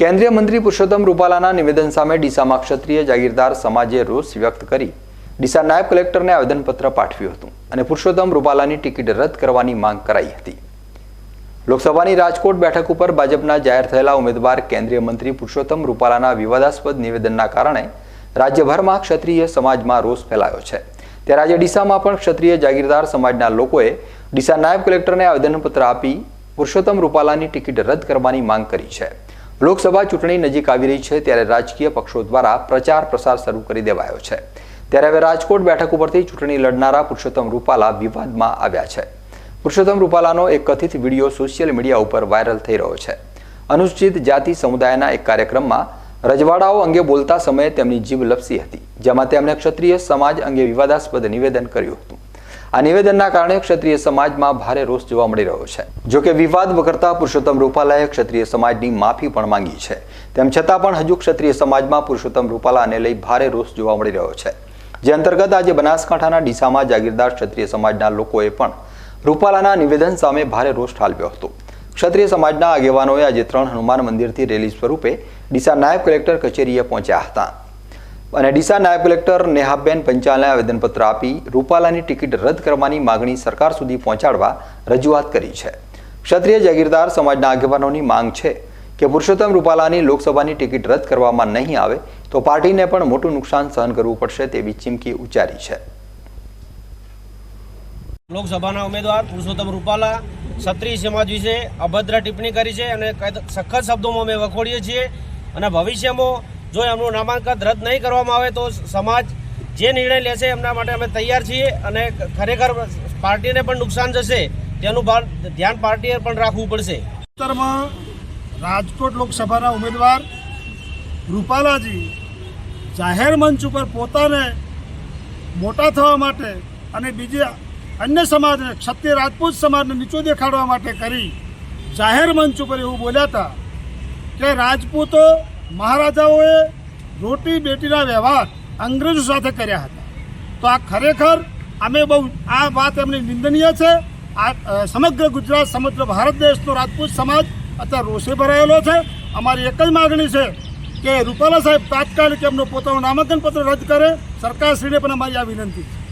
કેન્દ્રીય મંત્રી પુરુષોત્તમ રૂપાલાના નિવેદન સામે ડીસામાં ક્ષત્રિય જાગીરદાર સમાજે રોષ વ્યક્ત કરી ડીસા નાયબ કલેક્ટરને આવેદનપત્ર પાઠવ્યું હતું અને પુરુષોત્તમ રૂપાલાની ટિકિટ રદ કરવાની માંગ કરાઈ હતી. લોકસભાની રાજકોટ બેઠક ઉપર ભાજપના જાહેર થયેલા ઉમેદવાર કેન્દ્રીય મંત્રી પુરુષોત્તમ રૂપાલાના વિવાદાસ્પદ નિવેદનના કારણે રાજ્યભરમાં ક્ષત્રિય સમાજમાં રોષ ફેલાયો છે. ત્યારે આજે ડીસામાં પણ ક્ષત્રિય જાગીરદાર સમાજના લોકોએ ડીસા નાયબ કલેક્ટરને આવેદનપત્ર આપી પુરુષોત્તમ રૂપાલાની ટિકિટ રદ કરવાની માંગ કરી છે. લોકસભા ચૂંટણી નજીક આવી રહી છે ત્યારે રાજકીય પક્ષો દ્વારા પ્રચાર પ્રસાર શરૂ કરી દેવાયો છે. ત્યારે હવે રાજકોટ બેઠક ઉપરથી ચૂંટણી લડનારા પુરુષોત્તમ રૂપાલા વિવાદમાં આવ્યા છે. પુરુષોત્તમ રૂપાલાનો એક કથિત વીડિયો સોશિયલ મીડિયા ઉપર વાયરલ થઈ રહ્યો છે. અનુસૂચિત જાતિ સમુદાયના એક કાર્યક્રમમાં રજવાડાઓ અંગે બોલતા સમયે તેમની જીભ લપસી હતી, જેમાં તેમણે ક્ષત્રિય સમાજ અંગે વિવાદાસ્પદ નિવેદન કર્યું હતું. આ નિવેદનના કારણે ક્ષત્રિય સમાજમાં ભારે રોષ જોવા મળી રહ્યો છે. જો કે વિવાદ વકરતા પુરુષોત્તમ રૂપાલાએ ક્ષત્રિય સમાજની માફી પણ માંગી છે. તેમ છતાં પણ હજુ ક્ષત્રિય સમાજમાં પુરુષોત્તમ રૂપાલાને લઈ ભારે રોષ જોવા મળી રહ્યો છે. જે અંતર્ગત આજે બનાસકાંઠાના ડીસામાં જાગીરદાર ક્ષત્રિય સમાજના લોકોએ પણ રૂપાલાના નિવેદન સામે ભારે રોષ ઠાલવ્યો હતો. ક્ષત્રિય સમાજના આગેવાનોએ આજે ત્રણ હનુમાન મંદિરથી રેલી સ્વરૂપે ડીસા નાયબ કલેક્ટર કચેરીએ પહોંચ્યા હતા. અને ડીસા નાયબ કલેક્ટર નેહાબેન પંચાલને આવેદનપત્ર આપી રૂપાલાની ટિકિટ રદ કરવાની માગણી સરકાર સુધી પહોંચાડવા રજૂઆત કરી છે. ક્ષત્રિય જાગીરદાર સમાજના આગેવાનોની માંગ છે કે પુરુષોત્તમ રૂપાલાની લોકસભાની ટિકિટ રદ કરવામાં નહીં આવે તો પાર્ટીને પણ મોટું નુકસાન સહન કરવું પડશે તેવી ચીમકી ઉચ્ચારી છે. લોકસભાના ઉમેદવાર પુરુષોત્તમ રૂપાલા ક્ષત્રિય સમાજ વિશે અભદ્ર ટિપ્પણી કરી છે અને સખત શબ્દોમાં અમે વખોડીએ છીએ અને ભવિષ્યમાં જો એમનું નામાંકન રદ નહીં કરવામાં આવે તો સમાજ જે નિર્ણય લેશે એમના માટે અમે તૈયાર છીએ અને ખરેખર પાર્ટીને પણ નુકસાન જશે તેનું ધ્યાન પાર્ટીએ પણ રાખવું પડશે. ઉત્તરમાં રાજકોટ લોકસભાના ઉમેદવાર રૂપાલાજી જાહેર મંચ ઉપર પોતાને મોટા થવા માટે અને બીજે અન્ય સમાજને ક્ષત્રિય રાજપૂત સમાજને નીચો દેખાડવા માટે કરી જાહેર મંચ ઉપર એવું બોલ્યા હતા કે રાજપૂતો મહારાજાઓએ રોટી બેટીના વ્યવહાર અંગ્રેજો સાથે કર્યા હતા. તો આ ખરેખર અમે બહુ, આ વાત એમની નિંદનીય છે. આ સમગ્ર ગુજરાત, સમગ્ર ભારત દેશનો રાજપૂત સમાજ અત્યારે રોષે ભરાયેલો છે. અમારી એક જ માગણી છે કે રૂપાલા સાહેબ તાત્કાલિક એમનું પોતાનું નામાંકન પત્ર રદ કરે. સરકારશ્રીને પણ અમારી આ વિનંતી છે.